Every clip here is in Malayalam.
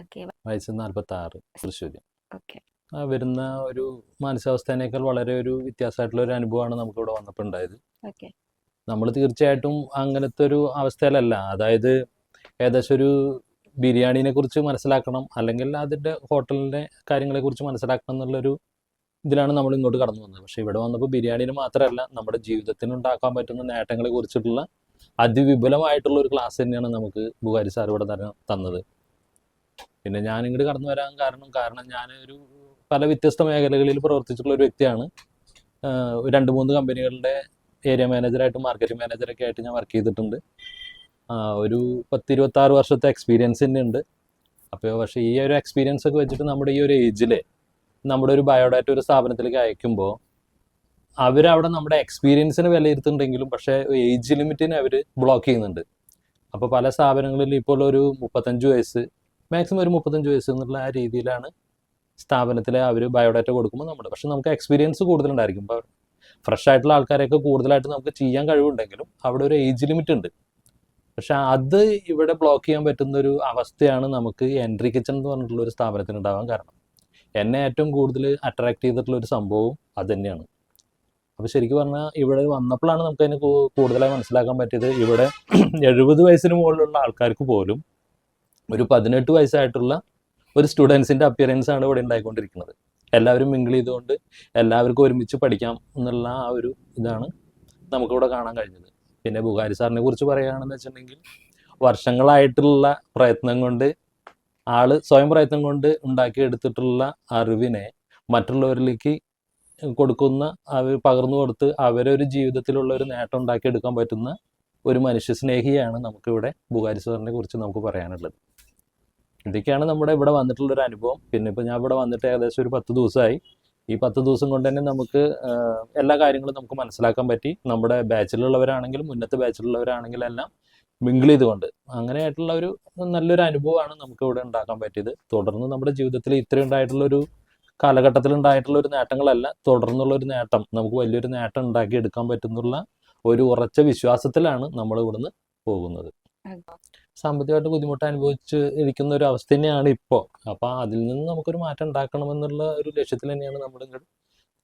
ഓക്കെ വയസ്സ് നാൽപ്പത്തി ആറ് ആ വരുന്ന ഒരു മാനസികാവസ്ഥേനേക്കാൾ വളരെ ഒരു വ്യത്യാസമായിട്ടുള്ള ഒരു അനുഭവമാണ് നമുക്ക് ഇവിടെ വന്നപ്പോൾ ഉണ്ടായത് നമ്മൾ തീർച്ചയായിട്ടും അങ്ങനത്തെ ഒരു അവസ്ഥയിലല്ല. അതായത് ഏകദേശം ഒരു ബിരിയാണിനെ കുറിച്ച് മനസ്സിലാക്കണം അല്ലെങ്കിൽ അതിന്റെ ഹോട്ടലിന്റെ കാര്യങ്ങളെ കുറിച്ച് മനസ്സിലാക്കണം എന്നുള്ളൊരു ഇതിലാണ് നമ്മൾ ഇങ്ങോട്ട് കടന്നു വന്നത്. പക്ഷേ ഇവിടെ വന്നപ്പോൾ ബിരിയാണിന് മാത്രമല്ല നമ്മുടെ ജീവിതത്തിന് ഉണ്ടാക്കാൻ പറ്റുന്ന നേട്ടങ്ങളെ കുറിച്ചിട്ടുള്ള അതിവിപുലമായിട്ടുള്ള ഒരു ക്ലാസ് തന്നെയാണ് നമുക്ക് ബുഹാരി സാർ ഇവിടെ തന്നെ തന്നത്. പിന്നെ ഞാൻ ഇങ്ങോട്ട് കടന്നു വരാൻ കാരണം കാരണം ഞാൻ ഒരു പല വ്യത്യസ്ത മേഖലകളിൽ പ്രവർത്തിച്ചിട്ടുള്ള ഒരു വ്യക്തിയാണ്. രണ്ട് മൂന്ന് കമ്പനികളുടെ ഏരിയ മാനേജറായിട്ട് മാർക്കറ്റിംഗ് മാനേജറൊക്കെ ആയിട്ട് ഞാൻ വർക്ക് ചെയ്തിട്ടുണ്ട്. ഒരു പത്തിരുപത്തി ആറ് വർഷത്തെ എക്സ്പീരിയൻസ് തന്നെ ഉണ്ട്. അപ്പോൾ പക്ഷേ ഈ ഒരു എക്സ്പീരിയൻസ് ഒക്കെ വെച്ചിട്ട് നമ്മുടെ ഈ ഒരു ഏജിൽ നമ്മുടെ ഒരു ബയോഡാറ്റ ഒരു സ്ഥാപനത്തിലേക്ക് അയക്കുമ്പോൾ അവരവിടെ നമ്മുടെ എക്സ്പീരിയൻസിന് വിലയിരുത്തുന്നുണ്ടെങ്കിലും പക്ഷേ ഏജ് ലിമിറ്റിനെ അവർ ബ്ലോക്ക് ചെയ്യുന്നുണ്ട്. അപ്പോൾ പല സ്ഥാപനങ്ങളിൽ ഇപ്പോൾ ഒരു മുപ്പത്തഞ്ച് വയസ്സ് മാക്സിമം ഒരു മുപ്പത്തഞ്ച് വയസ്സ് എന്നുള്ള ആ രീതിയിലാണ് സ്ഥാപനത്തിലെ അവർ ബയോഡാറ്റ കൊടുക്കുമ്പോൾ നമ്മൾ പക്ഷെ നമുക്ക് എക്സ്പീരിയൻസ് കൂടുതലുണ്ടായിരിക്കും. ഇപ്പോൾ ഫ്രഷ് ആയിട്ടുള്ള ആൾക്കാരെയൊക്കെ കൂടുതലായിട്ട് നമുക്ക് ചെയ്യാൻ കഴിവുണ്ടെങ്കിലും അവിടെ ഒരു ഏജ് ലിമിറ്റ് ഉണ്ട്. പക്ഷെ അത് ഇവിടെ ബ്ലോക്ക് ചെയ്യാൻ പറ്റുന്ന ഒരു അവസ്ഥയാണ് നമുക്ക് എൻട്രി കിച്ചൺ എന്ന് പറഞ്ഞിട്ടുള്ള ഒരു സ്ഥാപനത്തിന് ഉണ്ടാവാൻ കാരണം. എന്നെ ഏറ്റവും കൂടുതൽ അട്രാക്ട് ചെയ്തിട്ടുള്ള ഒരു സംഭവം അത് തന്നെയാണ്. അപ്പോൾ ശരിക്കും പറഞ്ഞാൽ ഇവിടെ വന്നപ്പോഴാണ് നമുക്കതിന് കൂടുതലായി മനസ്സിലാക്കാൻ പറ്റിയത്. ഇവിടെ എഴുപത് വയസ്സിന് മുകളിലുള്ള ആൾക്കാർക്ക് പോലും ഒരു പതിനെട്ട് വയസ്സായിട്ടുള്ള ഒരു സ്റ്റുഡൻസിന്റെ അപ്പിയറൻസ് ആണ് ഇവിടെ ഉണ്ടായിക്കൊണ്ടിരിക്കുന്നത്. എല്ലാവരും മിങ്കിൾ ചെയ്തുകൊണ്ട് എല്ലാവർക്കും ഒരുമിച്ച് പഠിക്കാം എന്നുള്ള ആ ഒരു ഇതാണ് നമുക്കിവിടെ കാണാൻ കഴിഞ്ഞത്. പിന്നെ ബുഹാരി സാറിനെ കുറിച്ച് പറയുകയാണെന്ന് വെച്ചിട്ടുണ്ടെങ്കിൽ വർഷങ്ങളായിട്ടുള്ള പ്രയത്നം കൊണ്ട് ആൾ സ്വയം പ്രയത്നം കൊണ്ട് ഉണ്ടാക്കിയെടുത്തിട്ടുള്ള അറിവിനെ മറ്റുള്ളവരിലേക്ക് കൊടുക്കുന്ന അവർ പകർന്നു കൊടുത്ത് അവരൊരു ജീവിതത്തിലുള്ള ഒരു നേട്ടം ഉണ്ടാക്കിയെടുക്കാൻ പറ്റുന്ന ഒരു മനുഷ്യ സ്നേഹിയാണ് നമുക്കിവിടെ ബുഹാരി സാറിനെ കുറിച്ച് നമുക്ക് പറയാനുള്ളത്. ഇതൊക്കെയാണ് നമ്മുടെ ഇവിടെ വന്നിട്ടുള്ള ഒരു അനുഭവം. പിന്നെ ഇപ്പോൾ ഞാൻ ഇവിടെ വന്നിട്ട് ഏകദേശം ഒരു പത്ത് ദിവസമായി. ഈ പത്ത് ദിവസം കൊണ്ട് തന്നെ നമുക്ക് എല്ലാ കാര്യങ്ങളും നമുക്ക് മനസ്സിലാക്കാൻ പറ്റി. നമ്മുടെ ബാച്ചിലുള്ളവരാണെങ്കിലും മുന്നത്തെ ബാച്ചിലുള്ളവരാണെങ്കിലും എല്ലാം മിങ്കിൾ ചെയ്തുകൊണ്ട്. അങ്ങനെയായിട്ടുള്ള ഒരു നല്ലൊരു അനുഭവമാണ് നമുക്ക് ഇവിടെ ഉണ്ടാക്കാൻ പറ്റിയത്. തുടർന്ന് നമ്മുടെ ജീവിതത്തിൽ ഇത്രയും ഉണ്ടായിട്ടുള്ള ഒരു കാലഘട്ടത്തിൽ ഉണ്ടായിട്ടുള്ള ഒരു നേട്ടങ്ങളല്ല തുടർന്നുള്ള ഒരു നേട്ടം. നമുക്ക് വലിയൊരു നേട്ടം ഉണ്ടാക്കി എടുക്കാൻ പറ്റുന്നുള്ള ഒരു ഉറച്ച വിശ്വാസത്തിലാണ് നമ്മൾ ഇവിടുന്ന് പോകുന്നത്. സാമ്പത്തികമായിട്ട് ബുദ്ധിമുട്ട് അനുഭവിച്ച് ഇരിക്കുന്ന ഒരു അവസ്ഥ തന്നെയാണ് ഇപ്പോൾ അപ്പോൾ അതിൽ നിന്ന് നമുക്കൊരു മാറ്റം ഉണ്ടാക്കണമെന്നുള്ള ഒരു ലക്ഷ്യത്തിൽ തന്നെയാണ് നമ്മൾ ഇങ്ങോട്ട്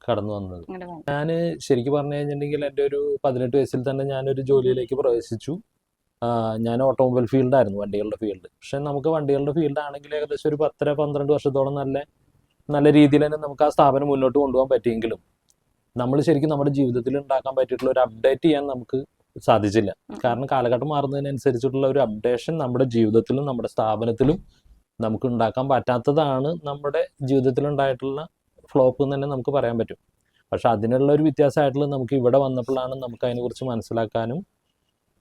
കടന്നു വന്നത്. ഞാൻ ശരിക്കും പറഞ്ഞു കഴിഞ്ഞിട്ടുണ്ടെങ്കിൽ എന്റെ ഒരു പതിനെട്ട് വയസ്സിൽ തന്നെ ഞാനൊരു ജോലിയിലേക്ക് പ്രവേശിച്ചു. ഞാൻ ഓട്ടോമൊബൈൽ ഫീൽഡായിരുന്നു വണ്ടികളുടെ ഫീൽഡ്. പക്ഷെ നമുക്ക് വണ്ടികളുടെ ഫീൽഡ് ആണെങ്കിൽ ഏകദേശം ഒരു പത്തര പന്ത്രണ്ട് വർഷത്തോളം നല്ല നല്ല രീതിയിൽ തന്നെ നമുക്ക് ആ സ്ഥാപനം മുന്നോട്ട് കൊണ്ടുപോകാൻ പറ്റിയെങ്കിലും നമ്മൾ ശരിക്കും നമ്മുടെ ജീവിതത്തിൽ ഉണ്ടാക്കാൻ പറ്റിയിട്ടുള്ള ഒരു അപ്ഡേറ്റ് ചെയ്യാൻ നമുക്ക് സാധിച്ചില്ല. കാരണം കാലഘട്ടം മാറുന്നതിനനുസരിച്ചിട്ടുള്ള ഒരു അപ്ഡേഷൻ നമ്മുടെ ജീവിതത്തിലും നമ്മുടെ സ്ഥാപനത്തിലും നമുക്ക് ഉണ്ടാക്കാൻ പറ്റാത്തതാണ് നമ്മുടെ ജീവിതത്തിലുണ്ടായിട്ടുള്ള ഫ്ലോപ്പ് എന്ന് തന്നെ നമുക്ക് പറയാൻ പറ്റും. പക്ഷെ അതിനുള്ള ഒരു വ്യത്യാസമായിട്ടുള്ള നമുക്ക് ഇവിടെ വന്നപ്പോഴാണ് നമുക്ക് അതിനെക്കുറിച്ച് മനസ്സിലാക്കാനും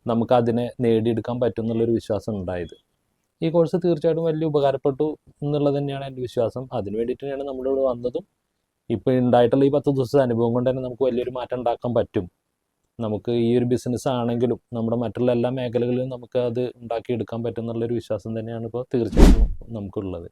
നമുക്ക് അതിനെ നേടിയെടുക്കാൻ പറ്റും എന്നുള്ളൊരു വിശ്വാസം ഉണ്ടായത്. ഈ കോഴ്സ് തീർച്ചയായിട്ടും വലിയ ഉപകാരപ്പെട്ടു എന്നുള്ളത് തന്നെയാണ് എന്റെ വിശ്വാസം. അതിന് വേണ്ടിയിട്ട് തന്നെയാണ് നമ്മളിവിടെ വന്നതും. ഇപ്പോൾ ഉണ്ടായിട്ടുള്ള ഈ പത്ത് ദിവസത്തെ അനുഭവം കൊണ്ട് തന്നെ നമുക്ക് വലിയൊരു മാറ്റം ഉണ്ടാക്കാൻ പറ്റും. നമുക്ക് ഈ ഒരു ബിസിനസ് ആണെങ്കിലും നമ്മുടെ മറ്റുള്ള എല്ലാ മേഖലകളിലും നമുക്ക് അത് ഉണ്ടാക്കിയെടുക്കാൻ പറ്റും എന്നുള്ളൊരു വിശ്വാസം തന്നെയാണ് ഇപ്പോൾ തീർച്ചയായിട്ടും നമുക്കുള്ളത്.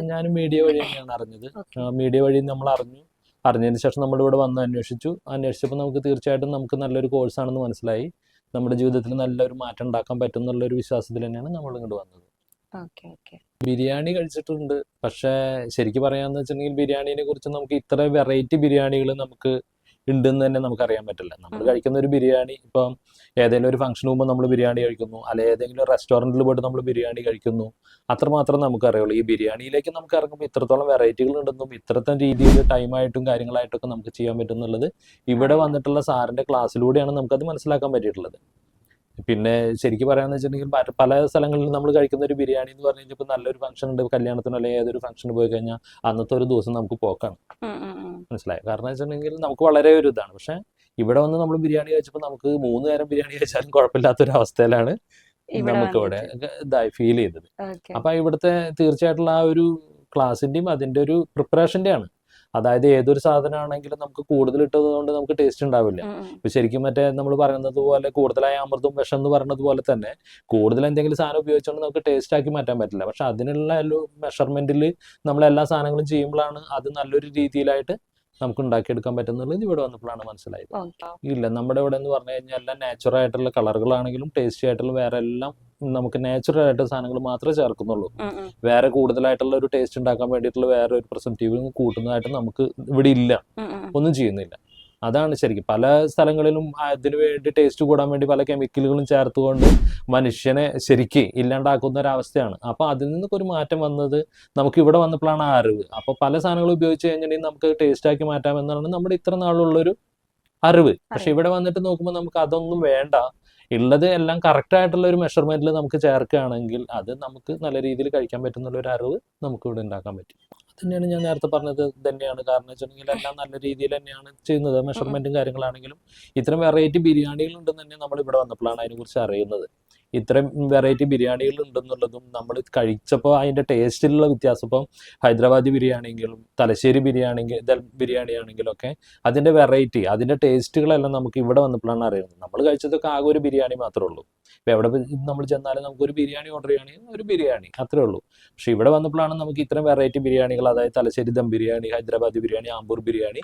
ഞാൻ- മീഡിയ വഴി തന്നെയാണ് അറിഞ്ഞത്. മീഡിയ വഴി നമ്മൾ അറിഞ്ഞു. അറിഞ്ഞതിന് ശേഷം നമ്മൾ ഇവിടെ വന്ന് അന്വേഷിച്ചു. അന്വേഷിച്ചപ്പോൾ നമുക്ക് തീർച്ചയായിട്ടും നമുക്ക് നല്ലൊരു കോഴ്സ് ആണെന്ന് മനസ്സിലായി. നമ്മുടെ ജീവിതത്തിൽ നല്ലൊരു മാറ്റം ഉണ്ടാക്കാൻ പറ്റും എന്നുള്ളൊരു വിശ്വാസത്തിൽ തന്നെയാണ് നമ്മൾ ഇങ്ങോട്ട് വന്നത്. ബിരിയാണി കഴിച്ചിട്ടുണ്ട്. പക്ഷേ ശരിക്കും പറയാന്ന് വെച്ചിട്ടുണ്ടെങ്കിൽ ബിരിയാണിനെ കുറിച്ച് നമുക്ക് ഇത്ര വെറൈറ്റി ബിരിയാണികൾ നമുക്ക് ഉണ്ടെന്ന് തന്നെ നമുക്ക് അറിയാൻ പറ്റില്ല. നമ്മൾ കഴിക്കുന്ന ഒരു ബിരിയാണി ഇപ്പം ഏതെങ്കിലും ഒരു ഫംഗ്ഷൻ പോകുമ്പോൾ നമ്മൾ ബിരിയാണി കഴിക്കുന്നു അല്ലെ ഏതെങ്കിലും റെസ്റ്റോറന്റിൽ പോയിട്ട് നമ്മൾ ബിരിയാണി കഴിക്കുന്നു അത്രമാത്രം നമുക്ക് അറിയുള്ളൂ ഈ ബിരിയാണിയിലേക്ക് നമുക്ക് ഇറങ്ങുമ്പോൾ ഇത്രത്തോളം വെറൈറ്റികൾ ഉണ്ടെന്നും ഇത്രത്തോളം രീതിയിൽ ടൈമായിട്ടും കാര്യങ്ങളായിട്ടും ഒക്കെ നമുക്ക് ചെയ്യാൻ പറ്റുന്നുള്ളത് ഇവിടെ വന്നിട്ടുള്ള സാറിന്റെ ക്ലാസ്സിലൂടെയാണ് നമുക്കത് മനസ്സിലാക്കാൻ പറ്റിയിട്ടുള്ളത്. പിന്നെ ശരിക്കും പറയാന്ന് വെച്ചിട്ടുണ്ടെങ്കിൽ പല- സ്ഥലങ്ങളിലും നമ്മൾ കഴിക്കുന്ന ഒരു ബിരിയാണി എന്ന് പറഞ്ഞു കഴിഞ്ഞാൽ ഇപ്പൊ നല്ലൊരു ഫംഗ്ഷൻ ഉണ്ട്. കല്യാണത്തിനോ അല്ലെങ്കിൽ ഏതൊരു ഫംഗ്ഷന് പോയി കഴിഞ്ഞാൽ അന്നത്തെ ഒരു ദിവസം നമുക്ക് പോക്കാണ്. മനസ്സിലായോ? കാരണം വെച്ചിട്ടുണ്ടെങ്കിൽ നമുക്ക് വളരെ ഒരു ഇതാണ്. പക്ഷെ ഇവിടെ വന്ന് നമ്മൾ ബിരിയാണി കഴിച്ചപ്പോൾ നമുക്ക് മൂന്ന് നേരം ബിരിയാണി കഴിച്ചാലും കുഴപ്പമില്ലാത്തൊരു അവസ്ഥയിലാണ് നമുക്ക് ഇവിടെ ഇതായി ഫീൽ ചെയ്തത്. അപ്പൊ ഇവിടുത്തെ തീർച്ചയായിട്ടുള്ള ആ ഒരു ക്ലാസിന്റെയും അതിന്റെ ഒരു പ്രിപ്പറേഷന്റെ ആണ് അതായത് ഏതൊരു സാധനമാണെങ്കിലും നമുക്ക് കൂടുതൽ ഇട്ടതുകൊണ്ട് നമുക്ക് ടേസ്റ്റ് ഉണ്ടാവില്ല. ഇപ്പൊ ശരിക്കും മറ്റേ നമ്മൾ പറയുന്നത് പോലെ കൂടുതലായ അമൃതും വിഷം എന്ന് പറയുന്നത് പോലെ തന്നെ കൂടുതൽ എന്തെങ്കിലും സാധനം ഉപയോഗിച്ചുകൊണ്ട് നമുക്ക് ടേസ്റ്റ് ആക്കി മാറ്റാൻ പറ്റില്ല പക്ഷെ അതിനുള്ള മെഷർമെന്റിൽ നമ്മൾ എല്ലാ സാധനങ്ങളും ചെയ്യുമ്പോഴാണ് അത് നല്ലൊരു രീതിയിലായിട്ട് നമുക്ക് ഉണ്ടാക്കിയെടുക്കാൻ പറ്റുന്നുള്ളത് ഇവിടെ വന്നപ്പോഴാണ് മനസ്സിലായത്. ഇല്ല നമ്മുടെ ഇവിടെ എന്ന് പറഞ്ഞു കഴിഞ്ഞാൽ എല്ലാം നാച്ചുറൽ ആയിട്ടുള്ള കളറുകളാണെങ്കിലും ടേസ്റ്റി ആയിട്ടുള്ള വേറെ എല്ലാം നമുക്ക് നാച്ചുറൽ ആയിട്ട് സാധനങ്ങൾ മാത്രമേ ചേർക്കുന്നുള്ളൂ. വേറെ കൂടുതലായിട്ടുള്ള ഒരു ടേസ്റ്റ് ഉണ്ടാക്കാൻ വേണ്ടിയിട്ടുള്ള വേറെ ഒരു പ്രസന്റീവ് കൂട്ടുന്നതായിട്ട് നമുക്ക് ഇവിടെ ഇല്ല. ഒന്നും ചെയ്യുന്നില്ല. അതാണ് ശരിക്കും. പല സ്ഥലങ്ങളിലും അതിനു വേണ്ടി ടേസ്റ്റ് കൂടാൻ വേണ്ടി പല കെമിക്കലുകളും ചേർത്തുകൊണ്ട് മനുഷ്യനെ ശരിക്ക് ഇല്ലാണ്ടാക്കുന്ന ഒരവസ്ഥയാണ്. അവസ്ഥയാണ് അപ്പൊ അതിൽ നിന്നൊക്കെ ഒരു മാറ്റം വന്നത് നമുക്ക് ഇവിടെ വന്നപ്പോഴാണ് അറിവ്. അപ്പൊ പല സാധനങ്ങളും ഉപയോഗിച്ച് കഴിഞ്ഞിട്ടുണ്ടെങ്കിൽ നമുക്ക് ടേസ്റ്റ് ആക്കി മാറ്റാം എന്നാണ് നമ്മുടെ ഇത്ര നാളുള്ളൊരു അറിവ്. പക്ഷെ ഇവിടെ വന്നിട്ട് നോക്കുമ്പോൾ നമുക്ക് അതൊന്നും വേണ്ട. ഉള്ളത് എല്ലാം കറക്റ്റ് ആയിട്ടുള്ള ഒരു മെഷർമെന്റിൽ നമുക്ക് ചേർക്കുകയാണെങ്കിൽ അത് നമുക്ക് നല്ല രീതിയിൽ കഴിക്കാൻ പറ്റുന്നുള്ള ഒരു അറിവ് നമുക്ക് ഇവിടെ ഉണ്ടാക്കാൻ പറ്റും. തന്നെയാണ് ഞാൻ നേരത്തെ പറഞ്ഞത് തന്നെയാണ് കാരണം വെച്ചിട്ടുണ്ടെങ്കിൽ എല്ലാം നല്ല രീതിയിൽ തന്നെയാണ് ചെയ്യുന്നത്. മെഷർമെന്റും കാര്യങ്ങളാണെങ്കിലും ഇത്തരം വെറൈറ്റി ബിരിയാണികൾ ഉണ്ടെന്ന് തന്നെ നമ്മൾ ഇവിടെ വന്നപ്പോഴാണ് അതിനെക്കുറിച്ച് അറിയുന്നത്. ഇത്രയും വെറൈറ്റി ബിരിയാണികൾ ഉണ്ടെന്നുള്ളതും നമ്മൾ കഴിച്ചപ്പോൾ അതിന്റെ ടേസ്റ്റിലുള്ള വ്യത്യാസം. ഇപ്പം ഹൈദരാബാദി ബിരിയാണിയെങ്കിലും തലശ്ശേരി ബിരിയാണി ബിരിയാണി ആണെങ്കിലും ഒക്കെ അതിന്റെ വെറൈറ്റി അതിന്റെ ടേസ്റ്റുകളെല്ലാം നമുക്ക് ഇവിടെ വന്നപ്പോഴാണ് അറിയുന്നത്. നമ്മൾ കഴിച്ചതൊക്കെ ആകെ ഒരു ബിരിയാണി മാത്രമേ ഉള്ളൂ. ഇപ്പോൾ എവിടെ നമ്മൾ ചെന്നാലും നമുക്ക് ഒരു ബിരിയാണി ഓർഡർ ചെയ്യുകയാണെങ്കിൽ ഒരു ബിരിയാണി അത്രേ ഉള്ളൂ. പക്ഷെ ഇവിടെ വന്നപ്പോഴാണ് നമുക്ക് ഇത്രയും വെറൈറ്റി ബിരിയാണികൾ അതായത് തലശ്ശേരി ദം ബിരിയാണി ഹൈദരാബാദി ബിരിയാണി ആമ്പൂർ ബിരിയാണി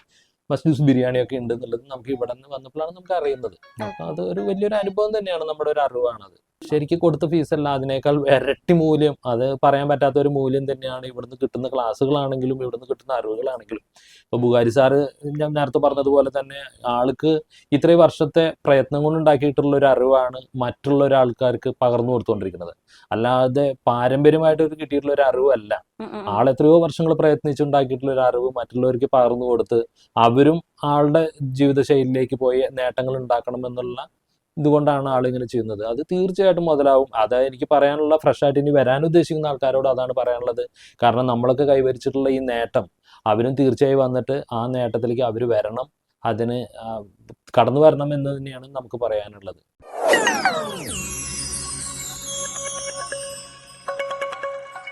മസ്ജൂസ് ബിരിയാണി ഒക്കെ ഉണ്ട് എന്നുള്ളത് നമുക്ക് ഇവിടെ നിന്ന് വന്നപ്പോഴാണ് നമുക്ക് അറിയുന്നത്. അപ്പൊ അത് ഒരു വലിയൊരു അനുഭവം തന്നെയാണ് നമ്മുടെ ഒരു അറിവാണത്. ശരിക്കും കൊടുത്ത ഫീസല്ല അതിനേക്കാൾ ഇരട്ടി മൂല്യം. അത് പറയാൻ പറ്റാത്ത ഒരു മൂല്യം തന്നെയാണ് ഇവിടുന്ന് കിട്ടുന്ന ക്ലാസ്സുകളാണെങ്കിലും ഇവിടുന്ന് കിട്ടുന്ന അറിവുകളാണെങ്കിലും. ഇപ്പൊ ബുഹാരി സാറ് ഞാൻ നേരത്തെ പറഞ്ഞതുപോലെ തന്നെ ആൾക്ക് ഇത്രയും വർഷത്തെ പ്രയത്നം കൊണ്ടുണ്ടാക്കിയിട്ടുള്ള ഒരു അറിവാണ് മറ്റുള്ള ഒരാൾക്കാർക്ക് പകർന്നു കൊടുത്തുകൊണ്ടിരിക്കുന്നത്. അല്ലാതെ പാരമ്പര്യമായിട്ട് ഒരു കിട്ടിയിട്ടുള്ള ഒരു അറിവല്ല. ആൾ എത്രയോ വർഷങ്ങൾ പ്രയത്നിച്ചുണ്ടാക്കിയിട്ടുള്ള ഒരു അറിവ് മറ്റുള്ളവർക്ക് പകർന്നു കൊടുത്ത് അവരും ആളുടെ ജീവിതശൈലിയിലേക്ക് പോയി നേട്ടങ്ങൾ ഉണ്ടാക്കണം എന്നുള്ള ഇതുകൊണ്ടാണ് ആളിങ്ങനെ ചെയ്യുന്നത്. അത് തീർച്ചയായിട്ടും മുതലാവും. അത് എനിക്ക് പറയാനുള്ള ഫ്രഷ് ആയിട്ട് ഇനി വരാൻ ഉദ്ദേശിക്കുന്ന ആൾക്കാരോട് അതാണ് പറയാനുള്ളത്. കാരണം നമ്മളൊക്കെ കൈവരിച്ചിട്ടുള്ള ഈ നേട്ടം അവരും തീർച്ചയായും വന്നിട്ട് ആ നേട്ടത്തിലേക്ക് അവർ വരണം. അതിന് കടന്നു വരണം എന്ന് തന്നെയാണ് നമുക്ക് പറയാനുള്ളത്.